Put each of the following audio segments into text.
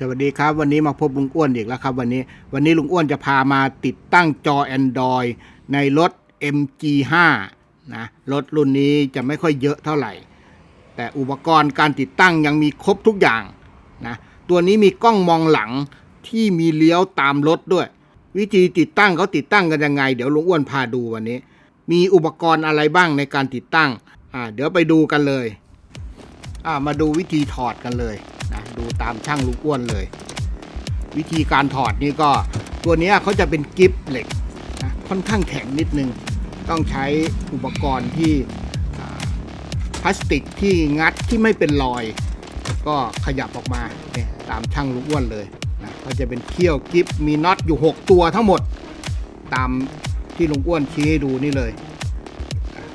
สวัสดีครับ วันนี้มาพบลุงอ้วนอีกแล้วครับ วันนี้วันนี้ลุงอ้วนจะพามาติดตั้งจอ Android ในรถ MG5 นะรถรุ่นนี้จะไม่ค่อยเยอะเท่าไหร่ แต่อุปกรณ์การติดตั้งยังมีครบทุกอย่างนะตัวนี้มีกล้องมองหลังที่มีเลี้ยวตามรถด้วย วิธีติดตั้งเขาติดตั้งกันยังไง เดี๋ยวลุงอ้วนพาดูวันนี้ มีอุปกรณ์อะไรบ้างในการติดตั้งอ่าเดี๋ยวไปดูกันเลยอ่ามาดูวิธีถอดกันเลย ดูตามช่างลูกอ้วนเลย วิธีการถอดนี่ก็ตัวนี้เขาจะเป็นกิฟเหล็กนะค่อนข้างแข็งนิดนึง ต้องใช้อุปกรณ์ที่พลาสติกที่งัดที่ไม่เป็นรอย ก็ขยับออกมาเนี่ยตามช่างลูกอ้วนเลยนะก็จะเป็นเขี้ยวกิฟมีน็อตอยู่ 6 ตัวทั้งหมด ตามที่ลุงอ้วนชี้ให้ดูนี่เลย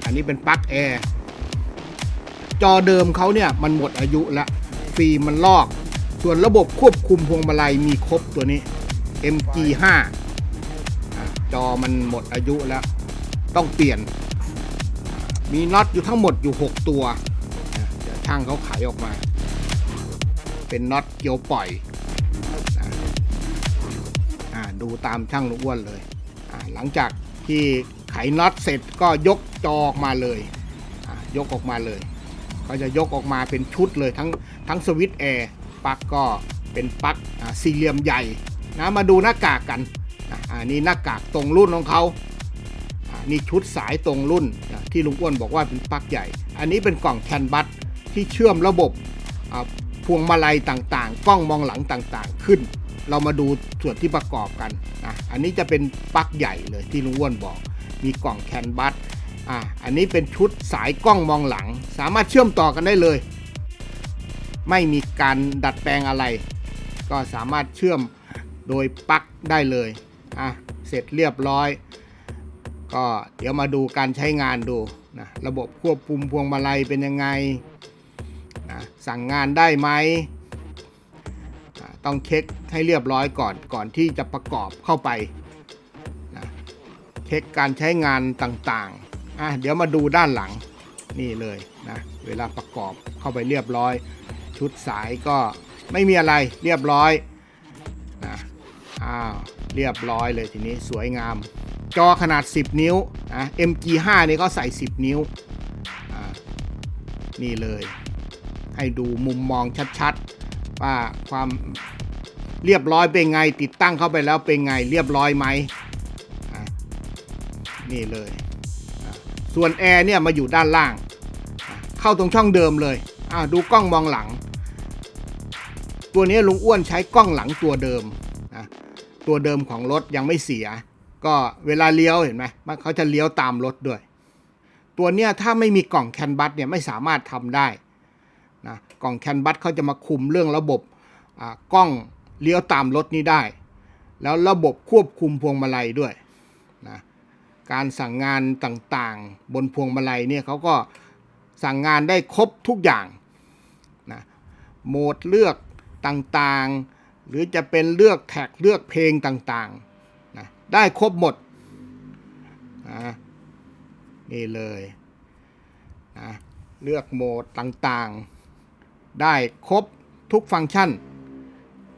อันนี้เป็นปลั๊กแอร์จอเดิมเขาเนี่ยมันหมดอายุแล้ว ฟิล์มมันลอก ส่วนระบบควบคุมพวงมาลัยมีครบตัวนี้ MG5 จอมันหมดอายุแล้ว ต้องเปลี่ยน มีน็อตอยู่ทั้งหมดอยู่ 6 ตัวนะเดี๋ยวช่างเขาไขออกมา เป็นน็อตเกียวปล่อยอดูตามช่างลูกอ้วนเลย หลังจากที่ไขน็อตเสร็จก็ยกจอออกมาเลย ยกออกมาเลย ก็จะยกออกมาเป็นชุดเลยทั้งทั้งสวิตช์แอร์ปลั๊กก็เป็นปลั๊กสี่เหลี่ยมใหญ่นะมาดูหน้ากากกันอันนี้หน้ากากตรงรุ่นของเขาอ่านี่ชุดสายตรงรุ่นที่ลุงอ้วนบอกว่าเป็นปลั๊กใหญ่ อันนี้เป็นกล่องแคนบัสที่เชื่อมระบบพวงมาลัยต่างๆ กล้องมองหลังต่างๆขึ้น เรามาดูส่วนที่ประกอบกันนะอันนี้จะเป็นปลั๊กใหญ่เลยที่ลุงอ้วนบอก มีกล่องแคนบัส อ่าอันนี้เป็นชุดสายกล้องมองหลัง สามารถเชื่อมต่อกันได้เลย ไม่มีการดัดแปลงอะไร ก็สามารถเชื่อมโดยปลั๊กได้เลยอะเสร็จเรียบร้อย ก็เดี๋ยวมาดูการใช้งานดูนะระบบควบคุมพวงมาลัยเป็นยังไงนะสั่งงานได้ไหมต้องเช็คให้เรียบร้อยก่อนก่อนที่จะประกอบเข้าไปนะเช็คการใช้งานต่าง อะเดี๋ยวมาดูด้านหลังนี่เลยนะเวลาประกอบเข้าไปเรียบร้อย ชุดสายก็ไม่มีอะไรเรียบร้อยนะอ้าวเรียบร้อยเลยทีนี้สวยงาม จอขนาด 10 นิ้วนะ MG5 นี่ก็ใส่ 10 นิ้วอ่านี่เลย ให้ดูมุมมองชัดๆ ว่าความเรียบร้อยเป็นไงติดตั้งเข้าไปแล้วเป็นไงเรียบร้อยไหมนี่เลย ส่วนแอร์เนี่ยมาอยู่ด้านล่าง เข้าตรงช่องเดิมเลยอะดูกล้องมองหลัง ตัวนี้ลุงอ้วนใช้กล้องหลังตัวเดิมนะตัวเดิมของรถยังไม่เสีย ก็เวลาเลี้ยวเห็นไหมมันเขาจะเลี้ยวตามรถด้วย ตัวเนี้ยถ้าไม่มีกล่องแคนบัสเนี่ยไม่สามารถทำได้นะกล่องแคนบัสเขาจะมาคุมเรื่องระบบกล้องเลี้ยวตามรถนี้ได้ แล้วระบบควบคุมพวงมาลัยด้วยนะ การสั่งงานต่างๆ บนพวงมาลัยเนี่ยเขาก็สั่งงานได้ครบทุกอย่างนะโหมดเลือกต่างๆ หรือจะเป็นเลือกแท็กเลือกเพลงต่างๆนะได้ครบหมดนะนี่เลยนะเลือกโหมดต่างๆ ได้ครบทุกฟังก์ชัน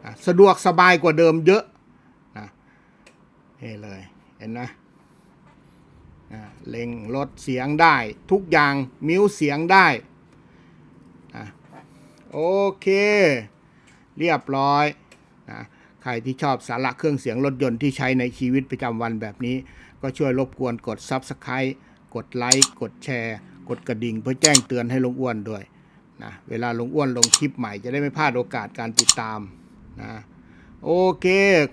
นะสะดวกสบายกว่าเดิมเยอะนะนี่เลยเห็นไหม เล็งลดเสียงได้ ทุกอย่างมิวเสียงได้โอเค เรียบร้อยนะใครที่ชอบสาระเครื่องเสียงรถยนต์ที่ใช้ในชีวิตประจำวันแบบนี้ ก็ช่วยรบกวนกด Subscribe กดไลค์กดแชร์ กดกระดิ่งเพื่อแจ้งเตือนให้ลุงอ้วนด้วยนะเวลาลุงอ้วนลงคลิปใหม่จะได้ไม่พลาดโอกาสการติดตามนะโอเค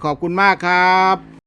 ขอบคุณมากครับ